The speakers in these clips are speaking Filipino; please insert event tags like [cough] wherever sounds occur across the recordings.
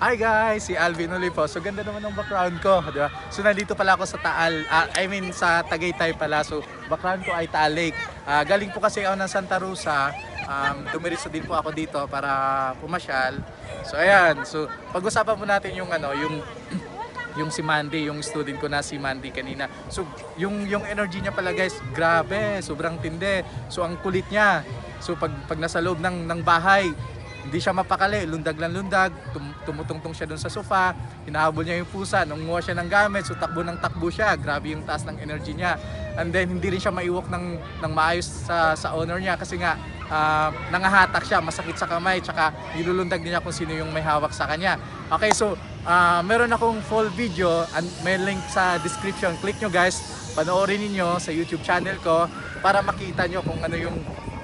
Hi guys, si Alvin ulit po. So ganda naman ng background ko, di ba? So nandito pala ako sa Taal, ah, I mean sa Tagaytay pala. So background ko ay Taal Lake. Ah, galing po kasi ako ng Santa Rosa. Um, dumiritso din po ako dito para pumasyal. So ayan, so pag-usapan po natin yung ano, yung [clears throat] yung si Mandy, yung student ko na si Mandy kanina. So, yung yung energy niya pala guys, grabe, sobrang tindi. So, ang kulit niya. So, pag pag nasa loob ng ng bahay, hindi siya mapakali, lundag lang lundag, tum- tumutungtong siya doon sa sofa, hinahabol niya yung pusa, nangunguha siya ng gamit, so takbo ng takbo siya, grabe yung taas ng energy niya. And then hindi rin siya maiwok ng, ng maayos sa, sa owner niya kasi nga ah, nangahatak siya, masakit sa kamay, tsaka nilulundag niya kung sino yung may hawak sa kanya. Okay, so ah, meron akong full video, and may link sa description. Click nyo guys, panoorin niyo sa YouTube channel ko para makita nyo kung ano yung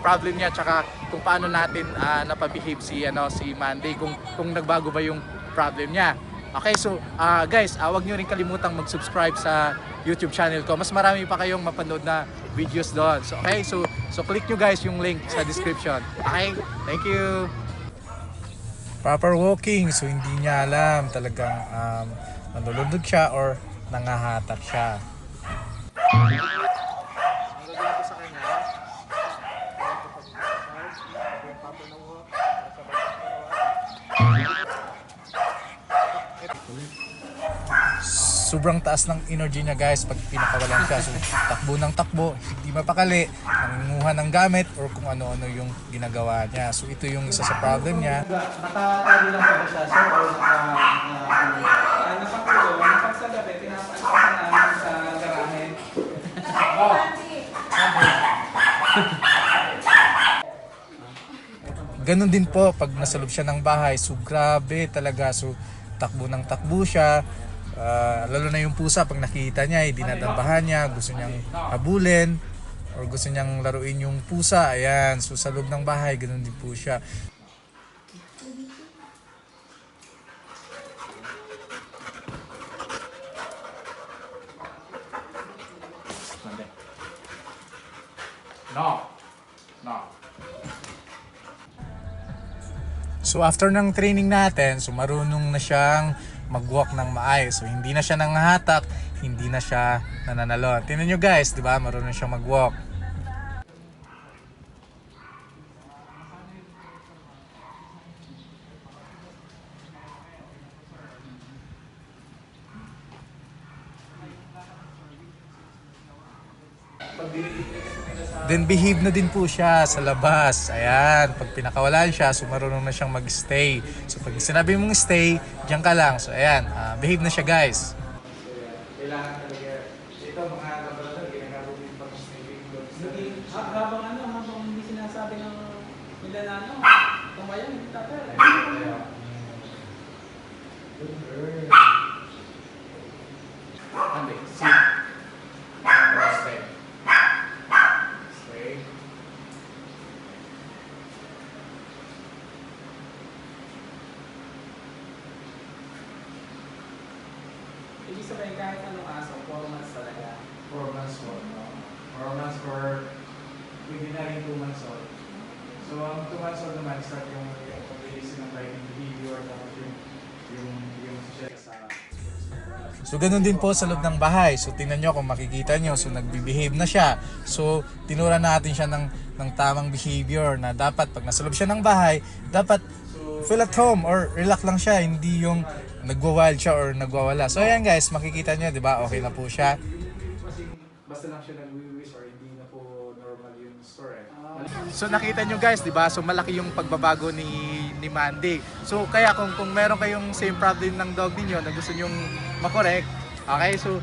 problem niya tsaka kung paano natin ah, napabehave si ano si Monday kung kung nagbago ba yung problem niya. Okay, so ah, guys, ah, wag niyo rin kalimutang mag-subscribe sa YouTube channel ko. Mas marami pa kayong mapanood na videos doon. So okay, so so click nyo guys yung link sa description. Okay? Thank you. Proper walking, so hindi niya alam talagang um, nanulundog siya or nangahatak siya. Sobrang taas ng energy niya guys pag pinakawalan siya. So takbo ng takbo, hindi mapakali, nangunguha ng gamit or kung ano-ano yung ginagawa niya. So ito yung isa sa problem niya. Nakatali lang ba siya sir or Ah, napagpulo, napag sa gabi, pinapaalipasan namin sa Ganon din po pag nasa loob siya ng bahay. So grabe talaga. So takbo ng takbo siya. Ah, lalo na yung pusa pag nakita niya, hindi nadambahan niya, gusto niyang habulin or gusto niyang laruin yung pusa. Ayan. So sa loob ng bahay, ganon din po siya. No. No. So after ng training natin, so marunong na siyang mag-walk ng maayos. So hindi na siya nangahatak, hindi na siya nananalo. Tingnan nyo guys, di ba? Marunong siya mag-walk. Then behave na din po siya sa labas. Ayan, pag pinakawalan siya, so marunong na siyang mag-stay. So pag sinabi mong stay, diyan ka lang. So ayan, ah, behave na siya guys. Kailangan talaga. Ito, mga laboratory, ginagawa din pag ha- habang ano, habang hindi sinasabi ng nila na ano, tumayan, hindi tatay. Ande, Ibig sabihin, kahit anong aso, 4 months talaga. 4 months old. No? 4 months or pwede na rin 2 months old. So, ang 2 months old naman, start yung yung pag-release ng fighting behavior, tapos yung yung yung siya sa So ganun din po sa loob ng bahay. So tingnan nyo kung makikita nyo. So nagbe-behave na siya. So tinura natin siya ng, ng tamang behavior na dapat pag nasa loob siya ng bahay, dapat feel at home or relax lang siya. Hindi yung nagwa-wild siya or nagwawala. So ayan guys, makikita nyo, di ba? Okay na po siya. Basta lang siya nag-wish or hindi na po normal yung store So nakita nyo guys, 'di ba? So malaki yung pagbabago ni ni Mandy. So kaya kung kung meron kayong same problem ng dog niyo na gusto niyo makorek, okay? So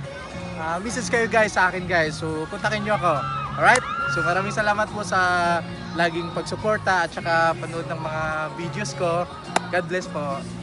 ah message kayo guys sa akin guys. So kontakin niyo ako. Alright? So maraming salamat po sa laging pagsuporta at saka panood ng mga videos ko. God bless po.